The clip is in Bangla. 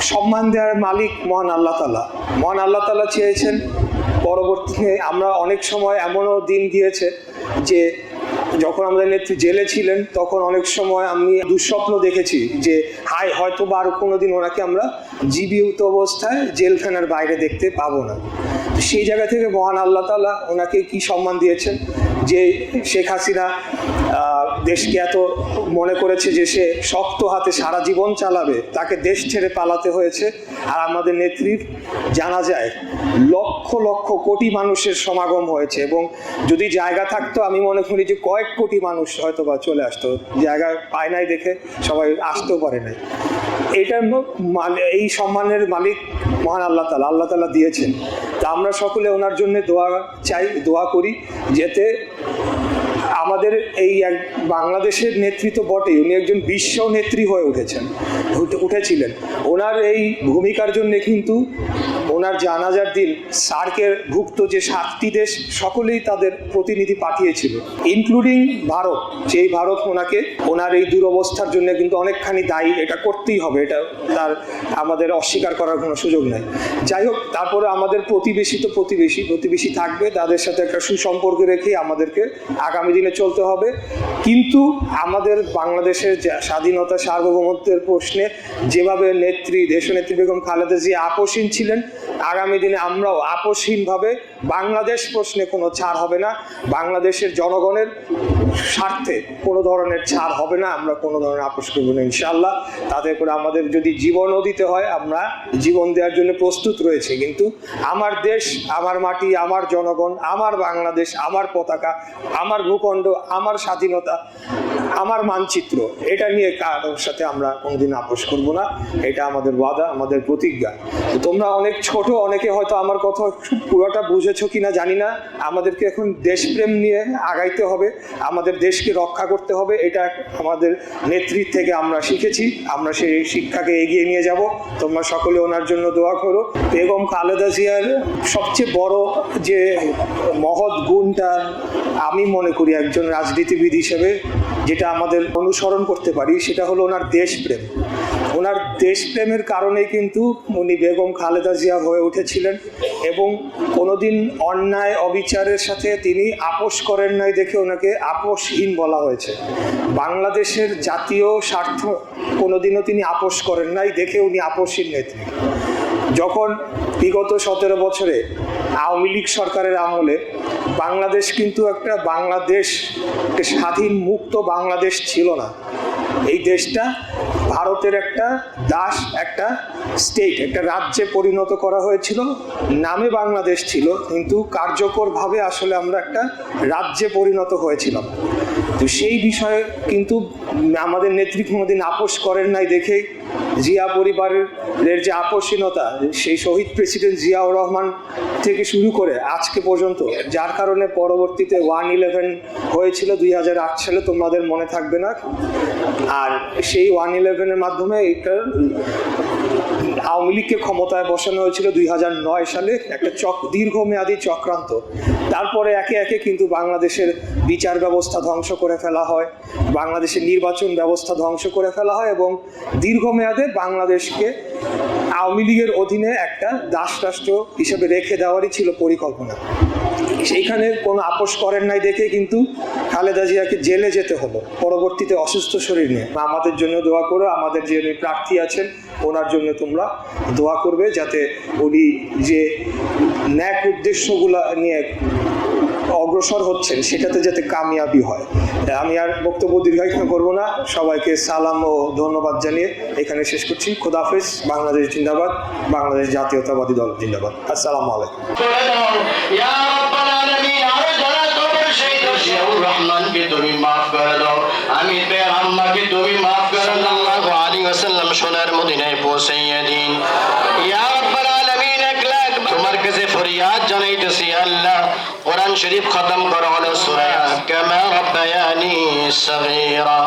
সম্মান দেওয়ার মালিক মহান আল্লাহ তালা। মহান আল্লাহ তালা চেয়েছেন, পরবর্তীতে আমরা অনেক সময় এমনও দিন গিয়েছে যে যখন আমাদের নেত্রী জেলে ছিলেন, তখন অনেক সময় আমি দুঃস্বপ্ন দেখেছি যে হাই হয়তো বা আরও কোনো দিন ওনাকে আমরা জীবিত অবস্থায় জেলখানার বাইরে দেখতে পাবো না। সেই জায়গা থেকে মহান আল্লাহ তালা ওনাকে কি সম্মান দিয়েছেন? যে শেখ হাসিনা দেশকে এত মনে করেছে যে সে শক্ত হাতে সারা জীবন চালাবে, তাকে দেশ ছেড়ে পালাতে হয়েছে। আর আমাদের নেত্রীর জানা যায়, লক্ষ লক্ষ কোটি মানুষের সমাগম হয়েছে এবং যদি জায়গা থাকতো, আমি মনে করি যে কয়েক কোটি মানুষ হয়তো বা চলে আসতো। জায়গা পায় নাই দেখে, সবাই আসতেও পারে নাই। এটার মানে এই সম্মানের মালিক মহান আল্লাহ তালা আল্লাহ তালা দিয়েছেন। তা আমরা সকলে ওনার জন্য দোয়া চাই, দোয়া করি, যাতে আমাদের এই এক বাংলাদেশের নেতৃত্ব বটে। উনি একজন বিশ্ব নেত্রী হয়ে উঠেছেন, উঠে- উঠেছিলেন। ওনার এই ভূমিকার জন্য কিন্তু ওনার জানাজার দিন, সার্কের ভুক্ত যে সাতটি দেশ, সকলেই তাদের প্রতিনিধি পাঠিয়েছিল ইনক্লুডিং ভারত। যেই ভারত ওনাকে, ওনার এই দুরবস্থার জন্য কিন্তু অনেকখানি দায়ী, এটা করতেই হবে, এটা তার আমাদের অস্বীকার করার কোনো সুযোগ নেই। যাই হোক, তারপরে আমাদের প্রতিবেশী তো প্রতিবেশী প্রতিবেশী থাকবে, তাদের সাথে একটা সুসম্পর্ক রেখে আমাদেরকে আগামী দিনে চলতে হবে। কিন্তু আমাদের বাংলাদেশের স্বাধীনতা সার্বভৌমত্বের প্রশ্নে যেভাবে নেত্রী, দেশনেত্রী বেগম খালেদা জিয়া আপোষহীন ছিলেন আগামী দিনে আমরাও আপোষহীনভাবে বাংলাদেশ প্রশ্নে কোনো ছাড় হবে না। বাংলাদেশের জনগণের স্বার্থে কোনো ধরনের ছাড় হবে না। আমরা কোনো ধরনের আপোষ করব না ইনশাল্লাহ তাতে করে আমাদের যদি জীবনও দিতে হয়, আমরা জীবন দেওয়ার জন্য প্রস্তুত রয়েছে। কিন্তু আমার দেশ, আমার মাটি, আমার জনগণ, আমার বাংলাদেশ, আমার পতাকা, আমার ভূখণ্ড, আমার স্বাধীনতা, আমার মানচিত্র, এটা নিয়ে কারোর সাথে আমরা কোনোদিন আপোষ করব না। এটা আমাদের ওয়াদা আমাদের প্রতিজ্ঞা। তোমরা অনেক ছোট, অনেকে হয়তো আমার কথা পুরোটা বুঝেছ কিনা জানি না। আমাদেরকে এখন দেশপ্রেম নিয়ে আগাইতে হবে, আমাদের দেশকে রক্ষা করতে হবে, এটা আমাদের নেতৃত্ব থেকে আমরা শিখেছি, আমরা সেই শিক্ষাকে এগিয়ে নিয়ে যাব। তোমরা সকলে ওনার জন্য দোয়া করো। বেগম খালেদা জিয়ার সবচেয়ে বড় যে মহৎ গুণটা আমি মনে করি একজন রাজনীতিবিদ হিসেবে, যেটা আমাদের অনুসরণ করতে পারি, সেটা হলো ওনার দেশপ্রেম। ওনার দেশপ্রেমের কারণেই কিন্তু উনি বেগম খালেদা জিয়া হয়ে উঠেছিলেন এবং কোনোদিন অন্যায়, অবিচারের সাথে তিনি আপোষ করেন নাই দেখে ওনাকে আপোষহীন বলা হয়েছে। বাংলাদেশের জাতীয় স্বার্থ কোনোদিনও তিনি আপোষ করেন নাই দেখে উনি আপোষহীন নেত্রী। যখন বিগত সতেরো বছরে আওয়ামী লীগ সরকারের আমলে বাংলাদেশ কিন্তু একটা বাংলাদেশ স্বাধীন মুক্ত বাংলাদেশ ছিল না এই দেশটা ভারতের একটা দাস, একটা স্টেট একটা রাজ্যে পরিণত করা হয়েছিল। নামে বাংলাদেশ ছিল, কিন্তু কার্যকরভাবে আসলে আমরা একটা রাজ্যে পরিণত হয়েছিলাম। তো সেই বিষয়ে কিন্তু আমাদের নেত্রী কোনোদিন আপোষ করেন নাই দেখেই জিয়া পরিবারের যে আপোষহীনতা, সেই শহীদ প্রেসিডেন্ট জিয়াউর রহমান থেকে শুরু করে আজকে পর্যন্ত, যার কারণে পরবর্তীতে ওয়ান ইলেভেন হয়েছিল দুই হাজার আট সালে, তোমাদের মনে থাকবে না? আর সেই ওয়ান ইলেভেনের মাধ্যমে এটা আওয়ামী লীগকে ক্ষমতায় বসানো হয়েছিল দুই হাজার নয় সালে, একটা চক, দীর্ঘমেয়াদী চক্রান্ত। তারপরে একে একে কিন্তু বাংলাদেশের বিচার ব্যবস্থা ধ্বংস করে ফেলা হয়, বাংলাদেশের নির্বাচন ব্যবস্থা ধ্বংস করে ফেলা হয় এবং দীর্ঘমেয়াদে বাংলাদেশকে আওয়ামী লীগের অধীনে একটা দাস রাষ্ট্র হিসেবে রেখে দেওয়ারই ছিল পরিকল্পনা। সেইখানে কোনো আপোষ করেন নাই দেখে কিন্তু খালেদা জিয়াকে জেলে যেতে হলো, পরবর্তীতে অসুস্থ শরীর নিয়ে। আমাদের জন্য দোয়া করো, আমাদের যে প্রার্থী আছেন, ওনার জন্য তোমরা দোয়া করবে যাতে উনি যে ন্যাক উদ্দেশ্যগুলা নিয়ে অগ্রসর হচ্ছেন, সেটাতে যাতে কামিয়াবি হয়। আমি আর বক্তব্য দীর্ঘায়িত করব না। সবাইকে সালাম ও ধন্যবাদ জানিয়ে এখানে শেষ করছি। খোদাফেজ বাংলাদেশ জিন্দাবাদ, বাংলাদেশ জাতীয়তাবাদী দল জিন্দাবাদ। আসসালামু আলাইকুম। রহমানকে তুমি মাফ করে দাও। আমি তুমি মাফ করে দাও। আলাইহি সোনার মদিনায় পৌঁছাইয়া দিন। কোরআন শরীফ খতম করা হলো সূরা কামা রাব্বায়ানি সগীরা